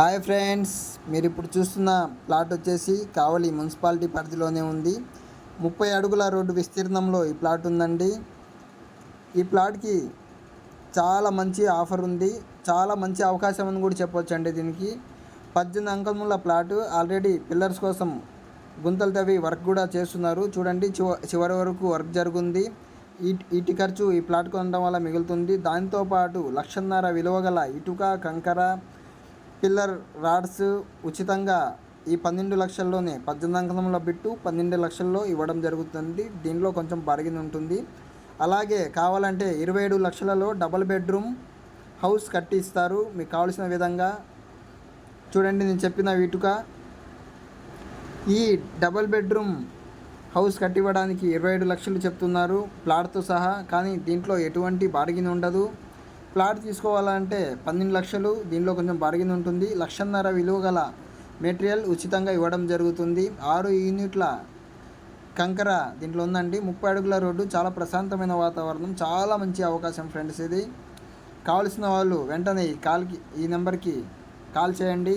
Hi friends మీరు ఇప్పుడు చూస్తున్న ప్లాట్ వచ్చేసి కావలి మున్సిపాలిటీ పరిధిలోనే ఉంది. ముప్పై అడుగుల రోడ్డు విస్తీర్ణంలో ఈ ప్లాట్ ఉందండి. ఈ ప్లాట్కి చాలా మంచి ఆఫర్ ఉంది. చాలా మంచి అవకాశం అని కూడా చెప్పొచ్చు అండి దీనికి. పద్దెనిమిది అంకముల ప్లాట్ ఆల్రెడీ పిల్లర్స్ కోసం గుంతలు తవ్వి వర్క్ కూడా చేస్తున్నారు. చూడండి చివ చివరి వరకు వర్క్ జరుగుంది. ఇట్ ఇటు ఖర్చు ఈ ప్లాట్ కొనడం వల్ల మిగులుతుంది. దాంతోపాటు లక్షన్నర విలువ గల ఇటుక కంకర పిల్లర్ రాడ్స్ ఉచితంగా ఈ పన్నెండు లక్షల్లోనే పద్దెనిమిది అంకణంలో బిట్టు పన్నెండు లక్షల్లో ఇవ్వడం జరుగుతుంది. దీనిలో కొంచెం బార్గెన్ ఉంటుంది. అలాగే కావాలంటే ఇరవై ఏడు లక్షలలో డబల్ బెడ్రూమ్ హౌస్ కట్టిస్తారు మీకు కావాల్సిన విధంగా చూడండి నేను చెప్పిన వీటుక. ఈ డబల్ బెడ్రూమ్ హౌస్ కట్టివ్వడానికి ఇరవై ఏడు లక్షలు చెప్తున్నారు ప్లాట్తో సహా. కానీ దీంట్లో ఎటువంటి బార్గిన్ ఉండదు. ప్లాట్ తీసుకోవాలంటే పన్నెండు లక్షలు దీనిలో కొంచెం బార్గిన్ ఉంటుంది. లక్షన్నర విలువ గల మెటీరియల్ ఉచితంగా ఇవ్వడం జరుగుతుంది. ఆరు యూనిట్ల కంకర దీంట్లో ఉందండి. ముప్పై అడుగుల రోడ్డు చాలా ప్రశాంతమైన వాతావరణం చాలా మంచి అవకాశం ఫ్రెండ్స్ ఇది. కావలసిన వాళ్ళు వెంటనే ఈ కాల్కి ఈ నెంబర్కి కాల్ చేయండి.